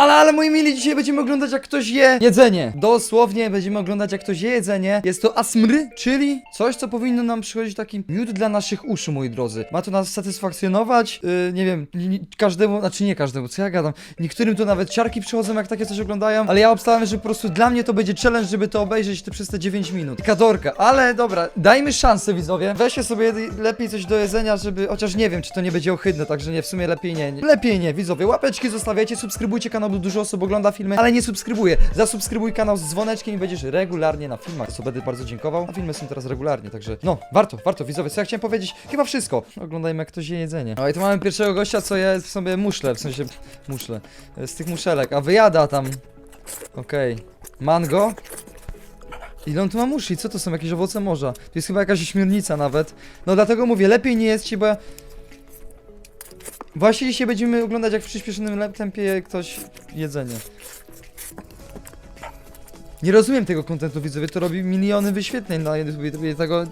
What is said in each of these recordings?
Ale, ale moi mili, dzisiaj będziemy oglądać jak ktoś je jedzenie. Dosłownie będziemy oglądać jak ktoś je jedzenie. Jest to asmry, czyli coś, co powinno nam przychodzić taki miód dla naszych uszu, moi drodzy. Ma to nas satysfakcjonować, yy, nie wiem, każdemu, znaczy nie każdemu, co ja gadam. Niektórym to nawet ciarki przychodzą, jak takie coś oglądają, ale ja obstawiam, że po prostu dla mnie to będzie challenge, żeby to obejrzeć te, przez te 9 minut. Kadorka, ale dobra, dajmy szansę, widzowie. Weźcie sobie lepiej coś do jedzenia, żeby, chociaż nie wiem, czy to nie będzie ohydne, także nie, w sumie lepiej nie. Lepiej nie, widzowie. Łapeczki zostawiajcie, subskrybujcie kanał, bo dużo osób ogląda filmy, ale nie subskrybuje. Zasubskrybuj kanał z dzwoneczkiem i będziesz regularnie na filmach, co będę bardzo dziękował. A filmy są teraz regularnie, także no, warto, warto, widzowie. Co ja chciałem powiedzieć? Chyba wszystko. Oglądajmy, jak ktoś je jedzenie. No i tu mamy pierwszego gościa, co je sobie muszle, w sensie muszle, z tych muszelek, a wyjada tam. Okej. Mango. Ile on tu ma muszli? Co to są? Jakieś owoce morza? To jest chyba jakaś ośmiornica nawet. No dlatego mówię, lepiej nie jest ci, bo... Właśnie dzisiaj będziemy oglądać jak w przyspieszonym tempie ktoś jedzenie. Nie rozumiem tego kontentu widzowie, to robi miliony wyświetleń na YouTube, ja tego,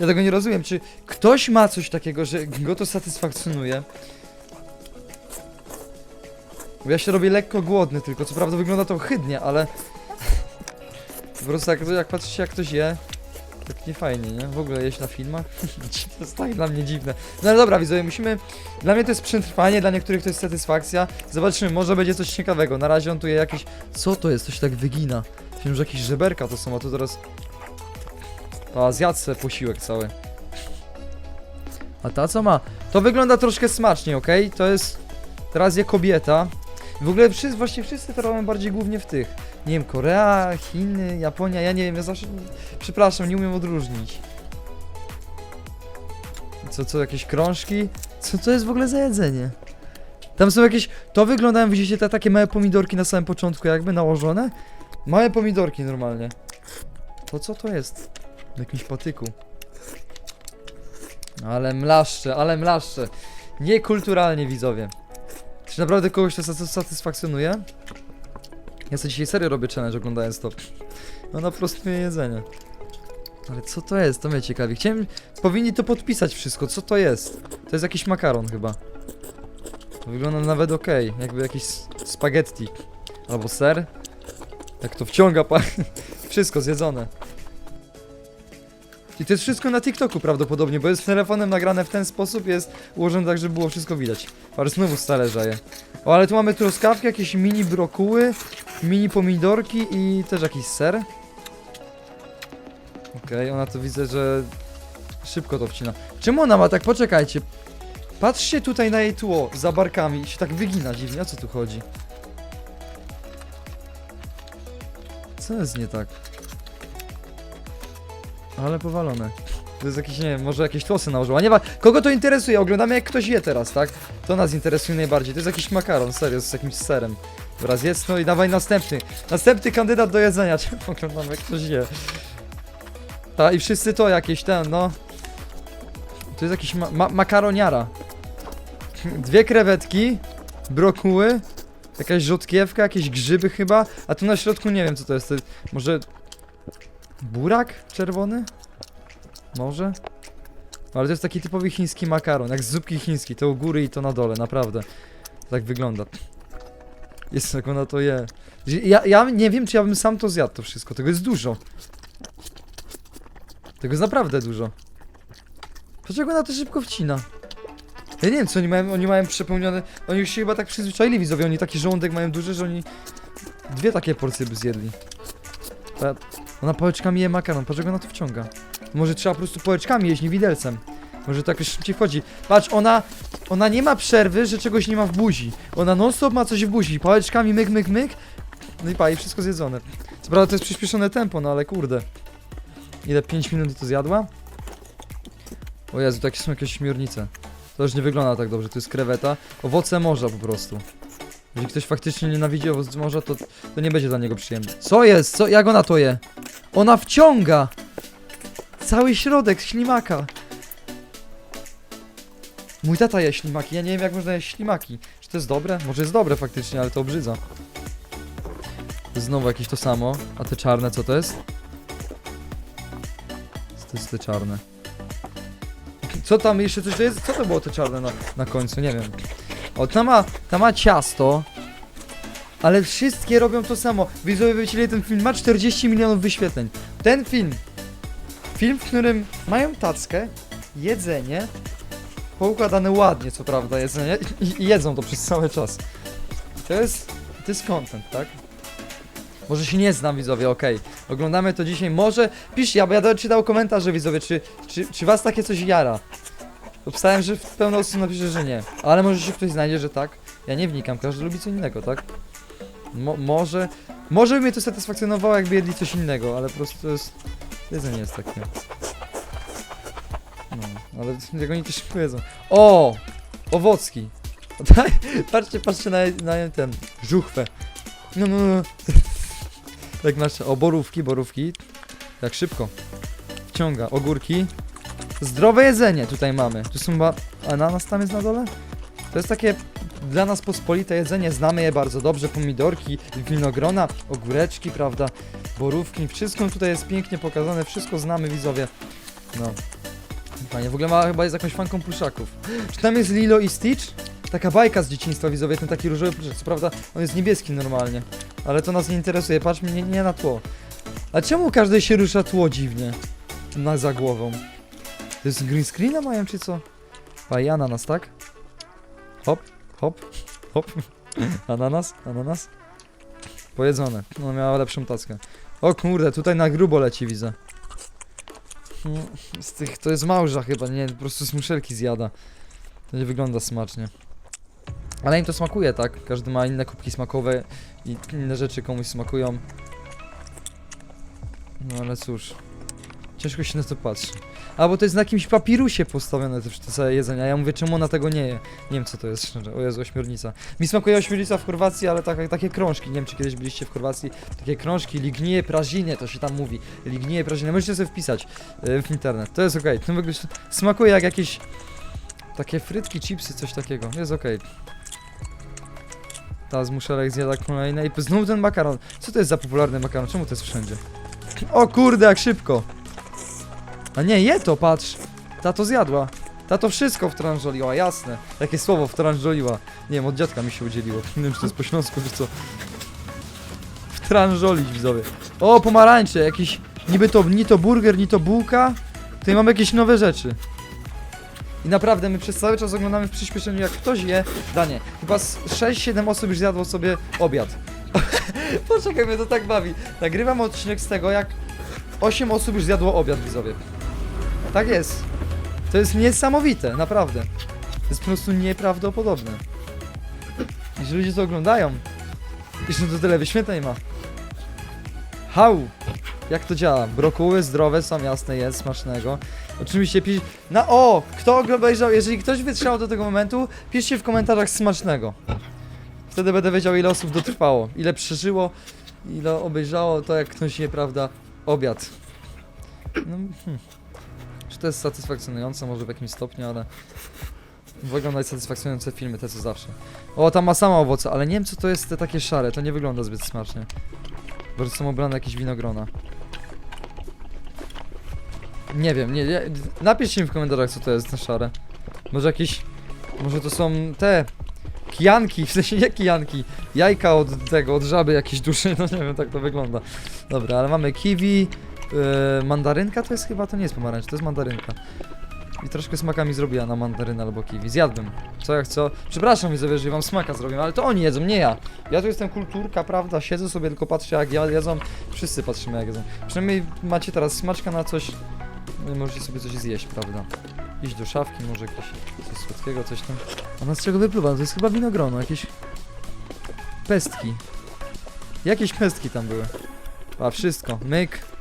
ja tego nie rozumiem. Czy ktoś ma coś takiego, że go to satysfakcjonuje? Bo ja się robię lekko głodny tylko, co prawda wygląda to ohydnie, ale... Po prostu jak, jak patrzycie jak ktoś je, tak nie fajnie, nie? W ogóle jeść na filmach? to jest tak dla mnie dziwne. No ale dobra, widzowie, musimy... Dla mnie to jest przetrwanie, dla niektórych to jest satysfakcja. Zobaczymy, może będzie coś ciekawego. Na razie on tu je jakieś... Co to jest? Coś tak wygina. Myślałem, że jakieś żeberka to są, a tu teraz... A zjadł se posiłek cały. A ta co ma? To wygląda troszkę smacznie, ok? To jest... Teraz je kobieta. W ogóle wszyscy, właśnie wszyscy to robią bardziej głównie w tych. Nie wiem, Korea, Chiny, Japonia, ja nie wiem, ja zawsze... Przepraszam, nie umiem odróżnić. Co, co, jakieś krążki? Co to jest w ogóle za jedzenie? Tam są jakieś... To wyglądają, widzicie, te takie małe pomidorki na samym początku jakby nałożone? Małe pomidorki normalnie. To co to jest? W jakimś patyku. Ale mlaszcze, ale mlaszcze. Niekulturalnie widzowie. Czy naprawdę kogoś to sat- satysfakcjonuje? Ja sobie dzisiaj serio robię challenge oglądając to. No na prostu jedzenie. Ale co to jest? To mnie ciekawi. Chciałem... Powinni to podpisać wszystko. Co to jest? To jest jakiś makaron chyba. Wygląda nawet ok. Jakby jakiś spaghetti. Albo ser. Jak to wciąga. Wszystko zjedzone. I to jest wszystko na TikToku prawdopodobnie, bo jest telefonem nagrane w ten sposób, jest ułożone tak, żeby było wszystko widać. Ale znowu z talerza je. O, ale tu mamy truskawki, jakieś mini brokuły, mini pomidorki i też jakiś ser. Okej, ona to widzę, że szybko to wcina. Czemu ona ma tak? Poczekajcie. Patrzcie tutaj na jej tło, za barkami i się tak wygina dziwnie, o co tu chodzi? Co jest nie tak? Ale powalone. To jest jakiś, nie wiem, może jakieś tłosy nałożyła. Nie ma. Kogo to interesuje? Oglądamy jak ktoś je teraz, tak? To nas interesuje najbardziej. To jest jakiś makaron, serio, z jakimś serem. Teraz jest, no i dawaj następny. Następny kandydat do jedzenia. Czemu oglądamy jak ktoś je? Ta i wszyscy to jakieś ten, no. To jest jakiś ma ma makaroniara. Dwie krewetki, brokuły, jakaś rzodkiewka, jakieś grzyby chyba, a tu na środku nie wiem co to jest. To może burak czerwony? Może? Ale to jest taki typowy chiński makaron, jak z zupki chińskiej, to u góry i to na dole, naprawdę. Tak wygląda. Jest jak ona to je. Ja, ja nie wiem, czy ja bym sam to zjadł, to wszystko. Tego jest dużo. Tego jest naprawdę dużo. Dlaczego ona to szybko wcina? Ja nie wiem, co oni mają, oni mają przepełnione... Oni już się chyba tak przyzwyczaili, widzowie, oni taki żołądek mają duży, że oni... Dwie takie porcje by zjedli. Ona pałeczkami je makaron, patrz jak ona to wciąga. Może trzeba po prostu pałeczkami jeść, nie widelcem. Może to jakoś szybciej wchodzi. Patrz, ona... Ona nie ma przerwy, że czegoś nie ma w buzi. Ona non stop ma coś w buzi. Pałeczkami myk, myk, myk. No i pa, i wszystko zjedzone. Co prawda to jest przyspieszone tempo, no ale kurde. Ile? 5 minut to zjadła? O Jezu, takie są jakieś śmiornice. To już nie wygląda tak dobrze, to jest kreweta. Owoce morza po prostu. Jeżeli ktoś faktycznie nienawidzi owoc morza, to, to nie będzie dla niego przyjemne. Co jest? Co? Jak ona to je? Ona wciąga! Cały środek ślimaka. Mój tata je ślimaki, ja nie wiem jak można jeść ślimaki. Czy to jest dobre? Może jest dobre faktycznie, ale to obrzydza. Znowu jakieś to samo. A te czarne co to jest? Co to jest te czarne? Co tam jeszcze coś to jest? Co to było te czarne na, na końcu? Nie wiem. O, ta ma, ta ma ciasto. Ale wszystkie robią to samo. Widzowie wiecie ile ten film ma? 40 milionów wyświetleń. Ten film, film, w którym mają tackę, jedzenie, poukładane ładnie, co prawda, jedzenie i, i jedzą to przez cały czas. To jest, to jest content, tak? Może się nie znam, widzowie, okej. Oglądamy to dzisiaj. Może piszcie, ja będę czytał komentarze, widzowie, czy, czy, czy was takie coś jara? Obstałem, że pełno osób napisze, że nie. Ale może się ktoś znajdzie, że tak. Ja nie wnikam, każdy lubi co innego, tak? Mo może. Może by mnie to satysfakcjonowało, jakby jedli coś innego, ale po prostu to jest. Jedzenie jest takie. No, ale jak oni też powiedzą. O! Owocki! Patrzcie, patrzcie na, na ten. Żuchwę. No, no, no. Tak masz. O, borówki, borówki. Tak szybko. Wciąga. Ogórki. Zdrowe jedzenie tutaj mamy. Tu są ba... Ananas tam jest na dole? To jest takie dla nas pospolite jedzenie, znamy je bardzo dobrze, pomidorki, winogrona, ogóreczki, prawda, borówki, wszystko tutaj jest pięknie pokazane, wszystko znamy widzowie. No. Fajnie, w ogóle ma chyba jest jakąś fanką pluszaków. Czy tam jest Lilo i Stitch? Taka bajka z dzieciństwa widzowie, ten taki różowy pluszak, co prawda on jest niebieski normalnie, ale to nas nie interesuje, patrz mnie nie, na tło. A czemu każdy się rusza tło dziwnie? Na za głową. To jest green screena mają czy co? A i ananas, tak? Hop, hop, hop. Ananas, ananas. Pojedzone. No miała lepszą tackę. O kurde, tutaj na grubo leci widzę. No, Z tych, to jest małża chyba, nie, po prostu z muszelki zjada. To nie wygląda smacznie. Ale im to smakuje, tak? Każdy ma inne kubki smakowe i inne rzeczy komuś smakują. No ale cóż. Ciężko się na to patrzy. A bo to jest na jakimś papirusie postawione te, te całe jedzenie, a ja mówię czemu ona tego nie je. Nie wiem co to jest szczerze, o Jezu, ośmiornica. Mi smakuje ośmiornica w Chorwacji, ale tak, takie krążki, nie wiem czy kiedyś byliście w Chorwacji, takie krążki, lignie prażine, to się tam mówi. Lignie prażine, możecie sobie wpisać y, w internet, to jest okej. To wygląda, smakuje jak jakieś takie frytki, chipsy, coś takiego, jest okej. Ta z muszelek zjada kolejne i znowu ten makaron. Co to jest za popularny makaron? Czemu to jest wszędzie? O kurde, jak szybko! A nie, je to, patrz. Ta to zjadła. Ta to wszystko wtrążoliła, jasne. Jakie słowo wtrążoliła. Nie wiem, od dziadka mi się udzieliło. Nie wiem, czy to jest po śląsku, czy co. Wtrążolić, widzowie. O, pomarańcze, jakiś... Niby to, ni to burger, ni to bułka. Tutaj mamy jakieś nowe rzeczy. I naprawdę, my przez cały czas oglądamy w przyspieszeniu, jak ktoś je danie. Chyba z 6-7 osób już zjadło sobie obiad. Poczekaj, mnie to tak bawi. Nagrywam odcinek z tego, jak 8 osób już zjadło obiad, widzowie. Tak jest. To jest niesamowite, naprawdę. To jest po prostu nieprawdopodobne. I że ludzie to oglądają. Że to tyle wyświetleń ma. Hał! Jak to działa? Brokuły zdrowe są, jasne, jest, smacznego. Oczywiście pisz... Na o! Kto obejrzał, jeżeli ktoś wytrzymał do tego momentu, piszcie w komentarzach smacznego. Wtedy będę wiedział, ile osób dotrwało, ile przeżyło, ile obejrzało to, jak ktoś je, prawda, obiad. No, hmm. To jest satysfakcjonujące? Może w jakimś stopniu, ale... Wygląda satysfakcjonujące filmy, te co zawsze. O, tam ma sama owoce, ale nie wiem co to jest te takie szare, to nie wygląda zbyt smacznie. Bo są ubrane jakieś winogrona. Nie wiem, nie, nie, napiszcie mi w komentarzach co to jest te szare. Może jakieś... Może to są te... Kijanki, w sensie nie kijanki. Jajka od tego, od żaby jakieś duszy, no nie wiem, tak to wygląda. Dobra, ale mamy kiwi, yy, mandarynka to jest chyba, to nie jest pomarańcz, to jest mandarynka. I troszkę smaka mi zrobiła na mandarynę albo kiwi. Zjadłbym. Co jak co? Przepraszam widzowie, jeżeli wam smaka zrobię, ale to oni jedzą, nie ja. Ja tu jestem kulturka, prawda? Siedzę sobie, tylko patrzę jak ja jedzą. Wszyscy patrzymy jak jedzą. Przynajmniej macie teraz smaczka na coś. No możecie sobie coś zjeść, prawda? Iść do szafki, może jakieś coś słodkiego, coś tam. A na z czego wypływa? To jest chyba winogrono, jakieś pestki. Jakieś pestki tam były. A wszystko. Myk.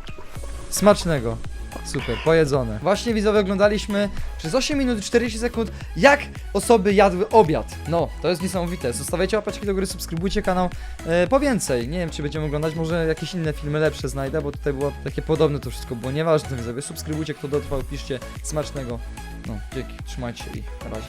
Smacznego. Super, pojedzone. Właśnie widzowie oglądaliśmy przez 8 minut i 40 sekund jak osoby jadły obiad. No, to jest niesamowite. Zostawiajcie łapeczki do góry, subskrybujcie kanał e, po więcej. Nie wiem czy będziemy oglądać, może jakieś inne filmy lepsze znajdę, bo tutaj było takie podobne to wszystko było. Nieważne widzowie, subskrybujcie kto dotrwał, piszcie smacznego. No, dzięki, trzymajcie się i na razie.